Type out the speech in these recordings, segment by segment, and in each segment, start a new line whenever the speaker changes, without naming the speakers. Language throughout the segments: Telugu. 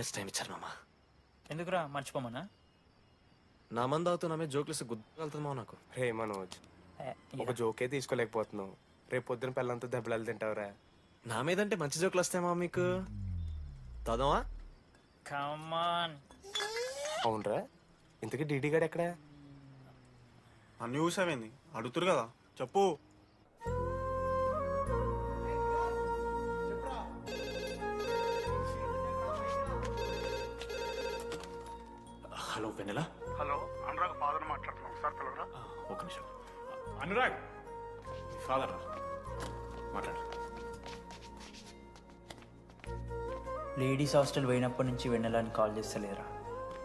ఇయర్స్ టైం ఇచ్చారు మామ.
ఎందుకురా మర్చిపోమన్నా?
నా మంది అవుతున్నా మీద జోక్లు గుర్తుకెళ్తుంది మామ నాకు.
రే మనోజ్ ఒక జోకే తీసుకోలేకపోతున్నావు. రేపు పొద్దున పిల్లలతో దెబ్బలు తింటావురా.
నా మీదంటే మంచి జోకులు వస్తాయి మామ మీకు. చదవా
కమాన్
అవునరా ఇంతకీ డీడీ గాడు ఎక్కడా?
అన్ని చూసావేంది అడుగుతురు కదా. చెప్పు.
హలో వెన్నెలా?
హలో అనురాగ్ ఫాదర్ మాట్లాడుతున్నాం. సార్ పిల్లరా
ఆ, ఒక్క నిమిషం. అనురాగ్! ఫాదర్ మాట్లాడు.
లేడీస్ హాస్టల్ పోయినప్పటి నుంచి వెన్నెలని కాల్ చేస్తలేరా?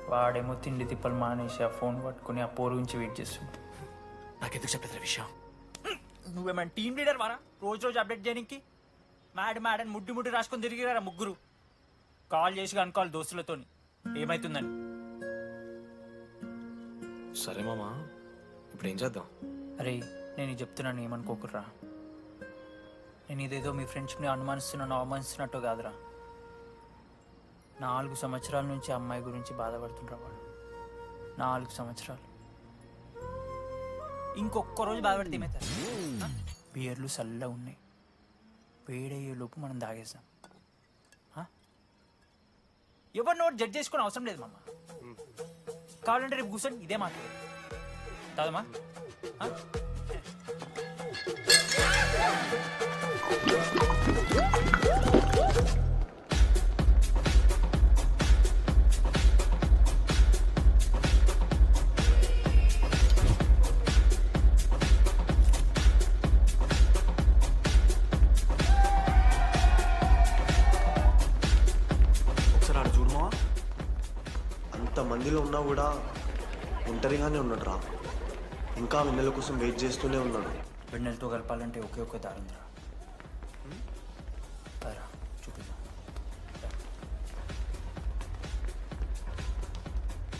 వాడేమో తిండి తిప్పలు మానేసి ఆ ఫోన్ పట్టుకుని ఆ పోరు గురించి వెయిట్ చేస్తుంది.
నాకెందుకు చెప్పలేదు విషయం?
నువ్వేమైనా టీమ్ లీడర్ వారా? రోజు రోజు అప్డేట్ చేయడానికి? మ్యాడ్ మ్యాడ్ అని ముడ్డి ముడ్డి రాసుకొని తిరిగిరారా ముగ్గురు? కాల్ చేసి అనుకోవాలి దోస్తులతోని. ఏమైతుందని?
సరే మామా ఇప్పుడు ఏం చేద్దాం?
అరే నేను ఇది చెప్తున్నాను ఏమనుకోకుర్రా. నేను ఇదేదో మీ ఫ్రెండ్షిప్ని అనుమానిస్తున్నాను అవమానిస్తున్నట్టు కాదురా. నాలుగు సంవత్సరాల నుంచి ఆ అమ్మాయి గురించి బాధపడుతుండ్రా వాడు. నాలుగు సంవత్సరాలు. ఇంకొక్క రోజు బాధపడితే ఏమవుతారు బియర్లు చల్లగా ఉన్నాయి. వేడయ్యే లోపు మనం తాగేసాం ఎవరు నోట్ జడ్జ్ చేసుకోవడం అవసరం లేదు మామ. కావాలంటే రేపు కూర్చొని ఇదే మాట్లాడు కాదమ్మా ఆ?
మందిలో ఉన్నా కూడా ఒంటరిగానే ఉన్నాడు రా ఇంకా వెన్నెల కోసం వెయిట్ చేస్తూనే ఉన్నాడు.
వెన్నెలతో కలపాలంటే ఒకే ఒక్క దారుందిరా చూపిద్దాం.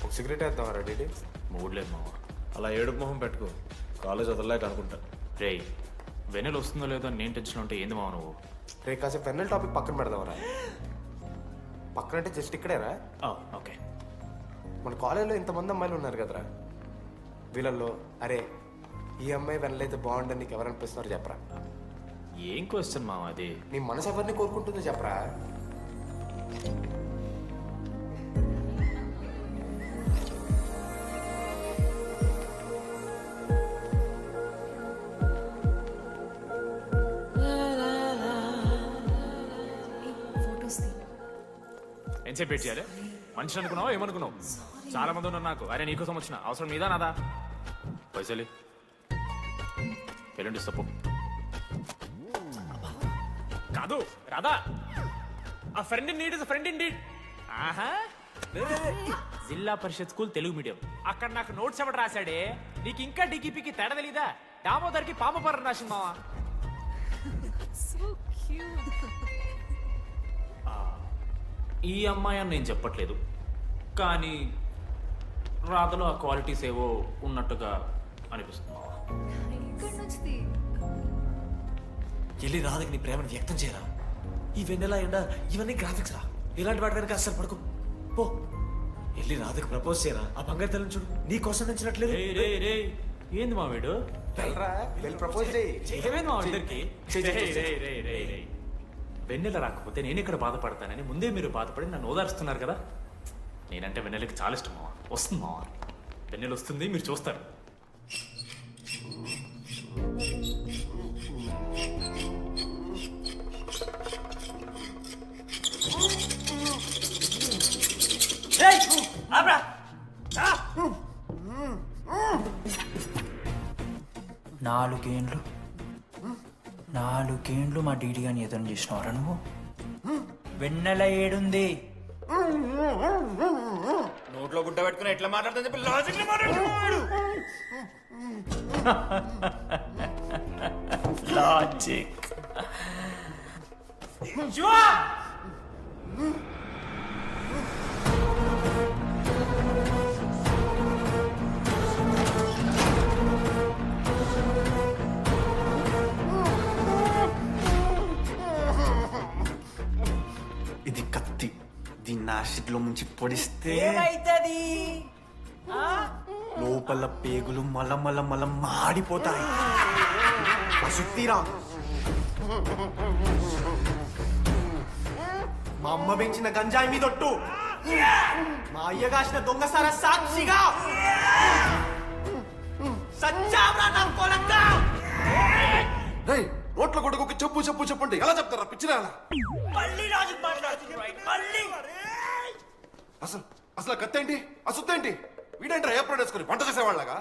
ఒక సిగరెట్ వేద్దాం డీడీ
మూడ్ లేదు మామ
అలా ఏడుపు మొహం పెట్టుకో. కాలేజ్ వదలలేక అనుకుంటా.
రేయ్ వెన్నెల వస్తుందో లేదో నేను టెన్షన్ ఉంటే ఏంది మావ నువ్వు?
రే కాసేపు వెన్నెల టాపిక్ పక్కన పెడదాంరా పక్కన అంటే జస్ట్ ఇక్కడేరా.
ఆ, ఓకే.
మన కాలేజీలో ఇంతమంది అమ్మాయిలు ఉన్నారు కదరా. వీళ్ళల్లో అరే ఈ అమ్మాయి వెనలైతే బాగుండని నీకు ఎవరు అనిపిస్తున్నారు చెప్పరా?
ఏం క్వశ్చన్ మామ అది?
నీ మనసు ఎవరిని కోరుకుంటుందో చెప్పరా?
ఎంతసేపు చేయాలి? మనిషి అనుకున్నావా? ఏమనుకున్నావు? చాలా మంది ఉన్నారు నాకు. అరే నీకోసం వచ్చిన. అవసరం మీదా నాదా? పైసలి ఎల్లుండి తప్పు కాదు రాదా a friend in need is friend in need ఆహా జిల్లా పరిషత్ స్కూల్ తెలుగు మీడియం. అక్కడ నాకు నోట్స్ ఎవడు రాశాడే? నీకు ఇంకా డికిపికి తేడా తెలీదా? దామోదర్కి పామపర్ర రాసింది మావా. ఈ అమ్మాయి అని నేను చెప్పట్లేదు. కానీ రాతలో ఆ క్వాలిటీస్ ఏవో ఉన్నట్టుగా అనిపిస్తుంది.
వెళ్ళి రాధకి నీ ప్రేమను వ్యక్తం చేయరా? ఈ వెన్నెల ఎండ ఇవన్నీ గ్రాఫిక్స్ రా. ఇలాంటి వాటి వెనక అస్సలు పడుకో. పో. వెళ్ళి రాధకి ప్రపోజ్ చేయరా? ఆ బంగారు తల్లిని చూడు. నీ కోసం నచ్చినట్లేదు.
ఏంది మా వీడు. వెన్నెల రాకపోతే నేను ఇక్కడ బాధపడతానని ముందే మీరు బాధపడి నన్ను ఓదారుస్తున్నారు కదా? నేనంటే వెన్నెలకి చాలా ఇష్టం మావా వస్తుంది? మావా వెన్నెల వస్తుంది మీరు చూస్తారు.
నాలుగేండ్లు. నాలుగేండ్లు మా డీడీ గాని ఎదురు చేసినవరా నువ్వు? వెన్నెల ఏడుంది.
నోట్లో గుడ్డ పెట్టుకుని ఎట్లా మాట్లాడుతుంది చెప్పి లాజిక్ మాట్లాడుతున్నాడు.
లాజిక్
దీన్ని
యాసిడ్లో ముంచి పొడిస్తే
ఏమైతుంది
లోపల పేగులు మల మల మాడిపోతాయి మా అమ్మ పెంచిన గంజాయి మీదొట్టు మా అయ్య కాసిన దొంగసార సాక్షిగా సచ్చావ్రా నా కొలక్కా
నోట్ల కొడుకు చెప్పు చెప్పు చెప్పండి. ఎలా చెప్తారా? పిచ్చిరా
మళ్ళీ రాజు మాట్లాడుతున్నాడు మళ్ళీ.
అసలు అసలు ఆ కత్తేంటి అసుత్తేంటి వీడేంట్రా ఏప్రిల్ వేసుకుని వంట చేసేవాళ్ళగా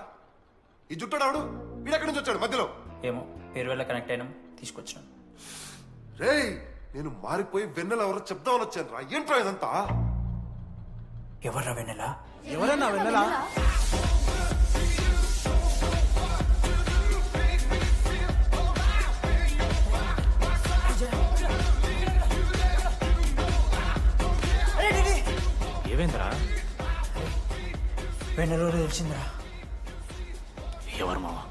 ఈ జుట్టడావుడు వీడెక్కడి నుంచి వచ్చాడు? మధ్యలో?
ఏమో పేరు వల్ల కనెక్ట్ అయినాం తీసుకొచ్చినాం.
రేయ్ నేను మారిపోయి వెన్నెల ఎవరో చెప్దామని వచ్చాను రా ఏంట్రా ఇదంతా?
ఎవర్రా వెన్నెలా?
ఎవరన్నా వెళ్ళలా
ఏమైందిరా
వెన్నెల తెలిసిందిరా
ఎవరు మావా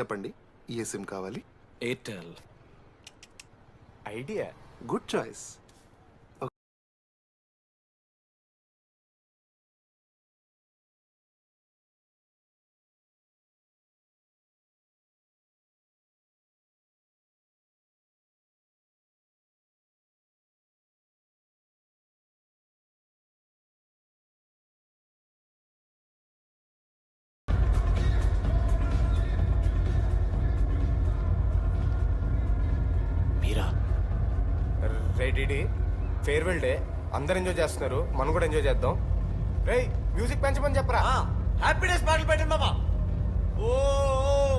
చెప్పండి ఏ సిమ్ కావాలి?
Airtel.
Idea.
Good choice.
Ready farewell day అందరు ఎంజాయ్ చేస్తున్నారు మనం కూడా ఎంజాయ్ చేద్దాం. రేయ్ మ్యూజిక్ పెంచమని చెప్పరా?
హ్యాపీనెస్ పాటలు పెట్టండి మామా ఓ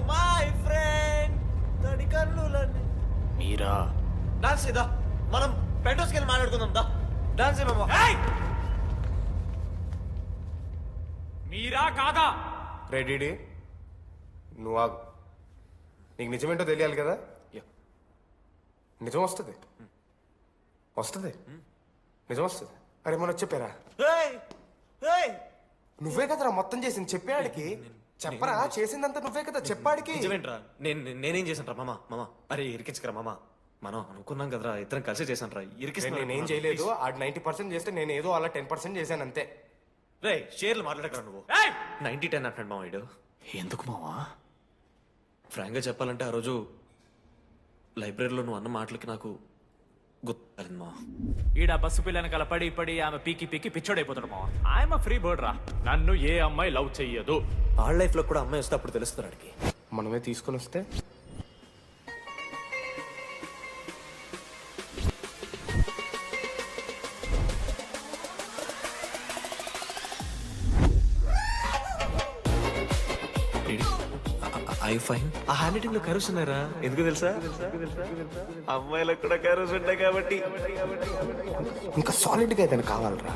మై ఫ్రెండ్ తడి కన్నులన్నీ
మీరా?
డాన్స్ ఇదా మనం పెంటోస్కి వెళ్ళి మాట్లాడుకుందాం. దా. డాన్స్ మామా
మీరా కాదా?
రెడీ నువ్వు ఆగు. నీకు నిజమేంటో తెలియాలి కదా? నిజం వస్తుంది. వస్తుంది. నిజం వస్తుంది. అరే మొన్న చెప్పారా నువ్వే కదరా మొత్తం చేసింది? చెప్పాడికి చెప్పరా? చేసిందంతా నువ్వే కదా చెప్పాడికి?
నిజమేంట్రా? నేను నేనేం చేశాను రా మామ? మామ అరే ఇరికించకరా మామ. మనం అనుకున్నాం కదరా ఇద్దరం కలిసి చేశాను రా
నేను నేనేం చేయలేదు. ఆడు నైన్టీ పర్సెంట్ చేస్తే నేను ఏదో అలా టెన్ పర్సెంట్ చేశాను అంతే.
రే షేర్లు మాట్లాడకరా నువ్వు. నైన్టీ టెన్ అంటాడు మామ వీడు ఎందుకు మావా ఫ్రాంక్గా చెప్పాలంటే ఆ రోజు లైబ్రరీలో నువ్వు అన్న మాటలకి నాకు గుర్తు మా.
ఈడ బస్సు పిల్లని కలపడి పడి ఆమె పీకి పీకి పిచ్చోడైపోతాడు మావా ఆయమ ఫ్రీ బర్డ్ రా. నన్ను ఏ అమ్మాయి లవ్ చెయ్యదు.
ఆళ్ళ లైఫ్లో కూడా అమ్మాయి వస్తే అప్పుడు తెలుస్తుంది వాడికి
మనమే తీసుకొని వస్తే
ఐ ఫైన్ ఆ హ్యాండ్ రైటింగ్లో కరుస్ ఉన్నారా ఎందుకు తెలుసా? అమ్మాయిలకు కూడా కరుస్ ఉంటాయి కాబట్టి.
ఇంకా సాలిడ్గా ఏదైనా కావాలరా.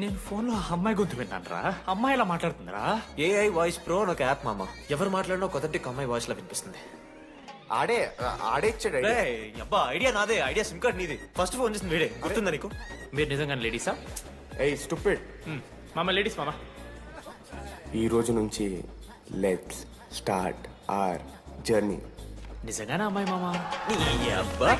నేను ఫోన్లో ఆ అమ్మాయి గొంతు విన్నాను రా అమ్మాయి ఇలా మాట్లాడుతుందిరా?
ఏఐ వాయిస్ ప్రో అని ఒక యాప్ మామ. ఎవరు మాట్లాడినా కొత్తటి అమ్మాయి వాయిస్ లా వినిపిస్తుంది.
ఆడే ఆడే ఇచ్చాడు
అబ్బా ఐడియా నాదే. ఐడియా సిమ్ కార్డ్ నీది. ఫస్ట్ ఫోన్ చేసింది వీడే. గుర్తుందా నీకు?
మీరు నిజంగా లేడీసా?
ఏయ్ స్టూపిడ్
మామ లేడీస్ మామ.
ఈ రోజు నుంచి లెట్స్ స్టార్ట్ ఆర్ జర్నీ.
నిజంగానే అమ్మాయి మామ?
నీ అబ్బా!